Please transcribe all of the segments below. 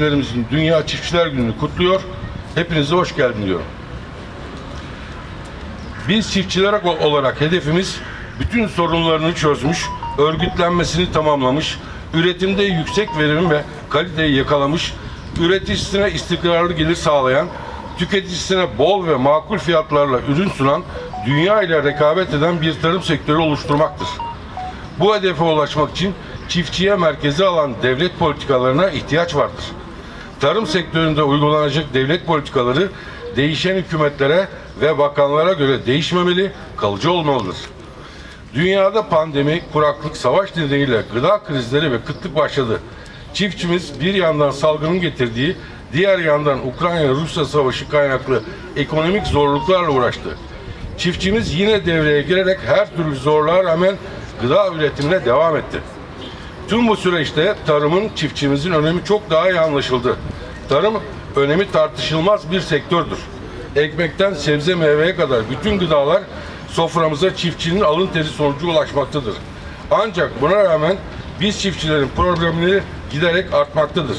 Çiftçilerimizin Dünya Çiftçiler Günü'nü kutluyor. Hepinize hoş geldin diyorum. Biz çiftçiler olarak hedefimiz bütün sorunlarını çözmüş, örgütlenmesini tamamlamış, üretimde yüksek verimi ve kaliteyi yakalamış, üreticisine istikrarlı gelir sağlayan, tüketicisine bol ve makul fiyatlarla ürün sunan, dünya ile rekabet eden bir tarım sektörü oluşturmaktır. Bu hedefe ulaşmak için çiftçiye merkeze alan devlet politikalarına ihtiyaç vardır. Tarım sektöründe uygulanacak devlet politikaları değişen hükümetlere ve bakanlara göre değişmemeli, kalıcı olmalıdır. Dünyada pandemi, kuraklık, savaş nedeniyle gıda krizleri ve kıtlık başladı. Çiftçimiz bir yandan salgının getirdiği, diğer yandan Ukrayna-Rusya savaşı kaynaklı ekonomik zorluklarla uğraştı. Çiftçimiz yine devreye girerek her türlü zorluğa rağmen gıda üretimine devam etti. Tüm bu süreçte tarımın çiftçimizin önemi çok daha iyi anlaşıldı. Tarım önemi tartışılmaz bir sektördür. Ekmekten sebze meyveye kadar bütün gıdalar soframıza çiftçinin alın teri sonucu ulaşmaktadır. Ancak buna rağmen biz çiftçilerin problemleri giderek artmaktadır.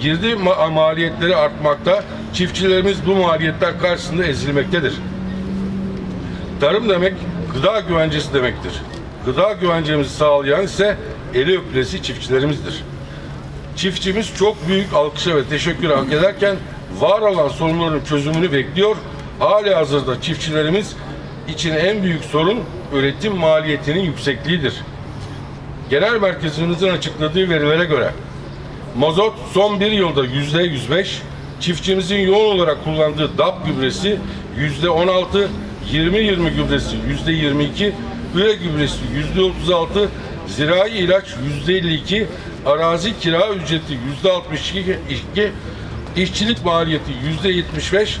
Girdi ma- maliyetleri artmakta, çiftçilerimiz bu maliyetler karşısında ezilmektedir. Tarım demek gıda güvencesi demektir. Gıda güvencemizi sağlayan ise eli öpülesi çiftçilerimizdir. Çiftçimiz çok büyük alkışa ve teşekkür hak ederken var olan sorunların çözümünü bekliyor. Hali hazırda çiftçilerimiz için en büyük sorun üretim maliyetinin yüksekliğidir. Genel merkezimizin açıkladığı verilere göre mazot son bir yılda yüzde 105, çiftçimizin yoğun olarak kullandığı DAP gübresi yüzde 16, 20-20 gübresi yüzde 22, üre gübresi yüzde 36, zirai ilaç yüzde 52, arazi kira ücreti yüzde 62, işçilik maliyeti yüzde 75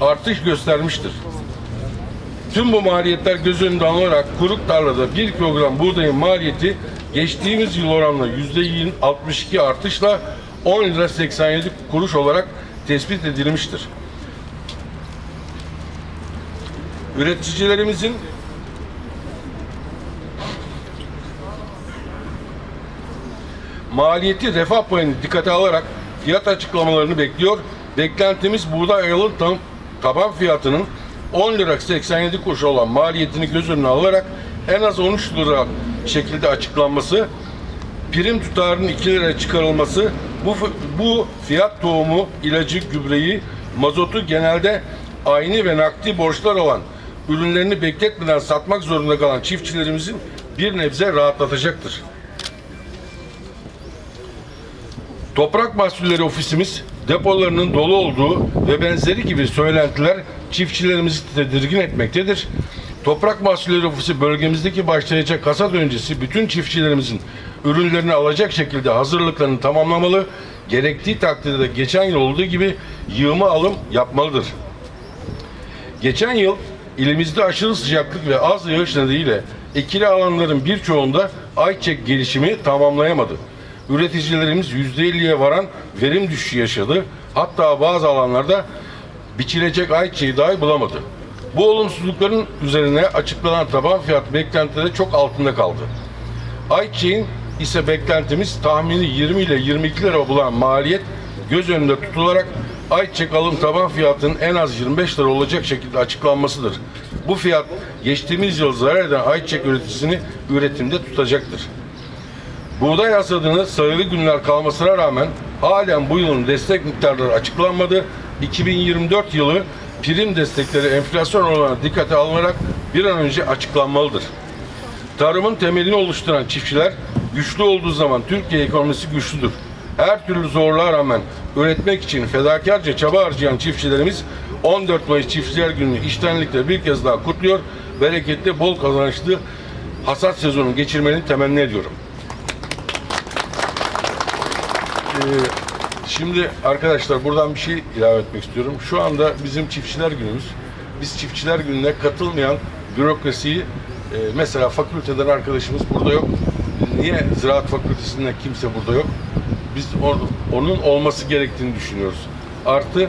artış göstermiştir. Tüm bu maliyetler göz önünde alınarak kuruk tarlada 1 kilogram buğdayın maliyeti geçtiğimiz yıl oranla yüzde 62 artışla 10 lira 87 kuruş olarak tespit edilmiştir. Üreticilerimizin maliyeti refah payını dikkate alarak fiyat açıklamalarını bekliyor. Beklentimiz buğday ayılın tam taban fiyatının 10 lira 87 kuruş olan maliyetini göz önüne alarak en az 13 lira şekilde açıklanması, prim tutarının 2 liraya çıkarılması, bu, bu fiyat tohumu, ilacı, gübreyi, mazotu genelde aynı ve nakdi borçlar olan ürünlerini bekletmeden satmak zorunda kalan çiftçilerimizin bir nebze rahatlatacaktır. Toprak Mahsulleri Ofisimiz depolarının dolu olduğu ve benzeri gibi söylentiler çiftçilerimizi tedirgin etmektedir. Toprak Mahsulleri Ofisi bölgemizdeki başlayacak hasat öncesi bütün çiftçilerimizin ürünlerini alacak şekilde hazırlıklarını tamamlamalı, gerektiği takdirde de geçen yıl olduğu gibi yığma alım yapmalıdır. Geçen yıl ilimizde aşırı sıcaklık ve az yağış nedeniyle ekili alanların birçoğunda ayçiçek gelişimi tamamlayamadı. Üreticilerimiz %50'ye varan verim düşüşü yaşadı. Hatta bazı alanlarda biçilecek ayçiçeği dahi bulamadı. Bu olumsuzlukların üzerine açıklanan taban fiyat beklentileri çok altında kaldı. Ayçiçeğin ise beklentimiz tahmini 20 ile 22 lira bulan maliyet göz önünde tutularak ayçiçek alım taban fiyatının en az 25 lira olacak şekilde açıklanmasıdır. Bu fiyat geçtiğimiz yıl zarar eden ayçiçek üreticisini üretimde tutacaktır. Buğday hasadını sayılı günler kalmasına rağmen halen bu yılın destek miktarları açıklanmadı. 2024 yılı prim destekleri enflasyon oranına dikkate alınarak bir an önce açıklanmalıdır. Tarımın temelini oluşturan çiftçiler güçlü olduğu zaman Türkiye ekonomisi güçlüdür. Her türlü zorluğa rağmen üretmek için fedakarca çaba harcayan çiftçilerimiz 14 Mayıs Çiftçiler Günü'nü iştenlikle bir kez daha kutluyor. Bereketli, bol kazançlı hasat sezonu geçirmeni temenni ediyorum. Şimdi arkadaşlar buradan bir şey ilave etmek istiyorum. Şu anda bizim çiftçiler günümüz. Biz çiftçiler gününe katılmayan bürokrasiyi e, mesela fakülteden arkadaşımız burada yok. Niye ziraat fakültesinden kimse burada yok? Biz onun olması gerektiğini düşünüyoruz. Artı e,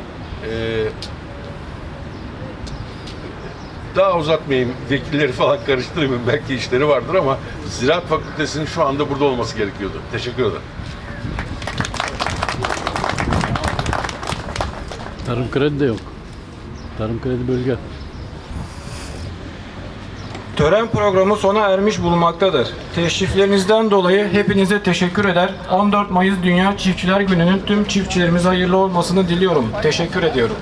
daha uzatmayayım, vekilleri falan karıştırmayayım. Belki işleri vardır ama Ziraat Fakültesi'nin şu anda burada olması gerekiyordu. Teşekkür ederim. Tarım kredi de yok. Tarım kredi bölge. Tören programı sona ermiş bulunmaktadır. Teşriflerinizden dolayı hepinize teşekkür eder. 14 Mayıs Dünya Çiftçiler Günü'nün tüm çiftçilerimize hayırlı olmasını diliyorum. Teşekkür ediyorum.